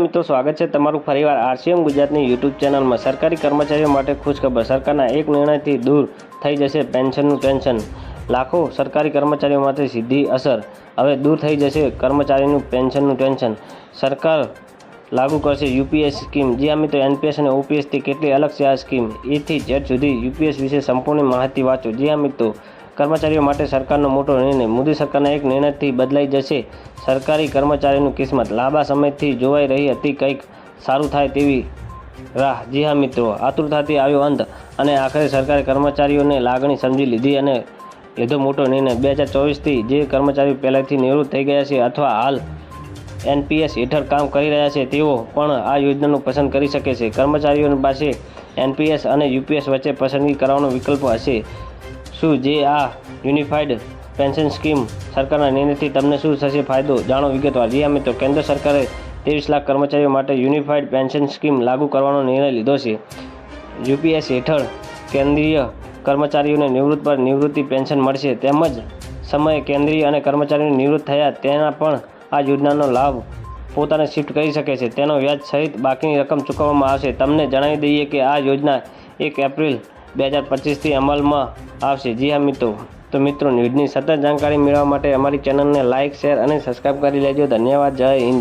મિત્રો, સ્વાગત છે તમારું ફરીવાર આરસીએમ ગુજરાતની યુટ્યુબ ચેનલમાં. સરકારી કર્મચારીઓ માટે ખુશખબર. સરકારના એક નિર્ણયથી દૂર થઈ જશે પેન્શનનું ટેન્શન લાખો સરકારી કર્મચારીઓ માટે સીધી અસર. હવે દૂર થઈ જશે કર્મચારીનું પેન્શનનું ટેન્શન સરકાર લાગુ કરશે યુપીએસ સ્કીમ. જી આ મિત્રો એનપીએસ અને ઓપીએસથી કેટલી અલગ છે આ સ્કીમ? એથી જેડ સુધી યુપીએસ વિશે સંપૂર્ણ માહિતી વાંચો. જ્યાં મિત્રો કર્મચારીઓ માટે સરકારનો મોટો નિર્ણય. મોદી સરકારના એક નિર્ણયથી બદલાઈ જશે. સરકારી કર્મચારીનું કિસ્મત. લાંબા સમયથી જોવાઈ રહી હતી કંઈક સારું થાય તેવી રાહ. જી હા, મિત્રો. આતુરતાથી આવ્યો અંત અને આખરે સરકારે કર્મચારીઓને લાગણી સમજી લીધી અને લીધો મોટો નિર્ણય. બે હજાર ચોવીસથી જે કર્મચારીઓ પહેલાંથી નિવૃત્ત થઈ ગયા છે અથવા હાલ એનપીએસ હેઠળ કામ કરી રહ્યા છે, તેઓ પણ આ યોજનાનું પસંદ કરી શકે છે. કર્મચારીઓ પાસે એનપીએસ અને યુપીએસ વચ્ચે પસંદગી કરવાનો વિકલ્પ હશે. શું જે આ યુનિફાઈડ પેન્શન સ્કીમ સરકારના નિર્ણયથી તમને શું થશે ફાયદો જાણો વિગતવાર. જી અમે તો કેન્દ્ર સરકારે ત્રેવીસ લાખ કર્મચારીઓ માટે યુનિફાઈડ પેન્શન સ્કીમ લાગુ કરવાનો નિર્ણય લીધો છે. યુપીએસ હેઠળ કેન્દ્રીય કર્મચારીઓને નિવૃત્ત પર નિવૃત્તિ પેન્શન મળશે. તેમજ સમયે કેન્દ્રીય અને કર્મચારીઓ નિવૃત્ત થયા તેના પણ આ યોજનાનો લાભ પોતાને શિફ્ટ કરી શકે છે. તેનો વ્યાજ સહિત બાકીની રકમ ચૂકવવામાં આવશે. તમને જણાવી દઈએ કે આ યોજના એક એપ્રિલ બે હજાર પચીસથી અમલમાં આવશે. જી હા, મિત્રો. તો મિત્રો, ન્યૂઝની સતત જાણકારી મેળવવા માટે અમારી ચેનલને લાઇક, શેર અને સબસ્ક્રાઈબ કરી લેજો. ધન્યવાદ. જય હિન્દ.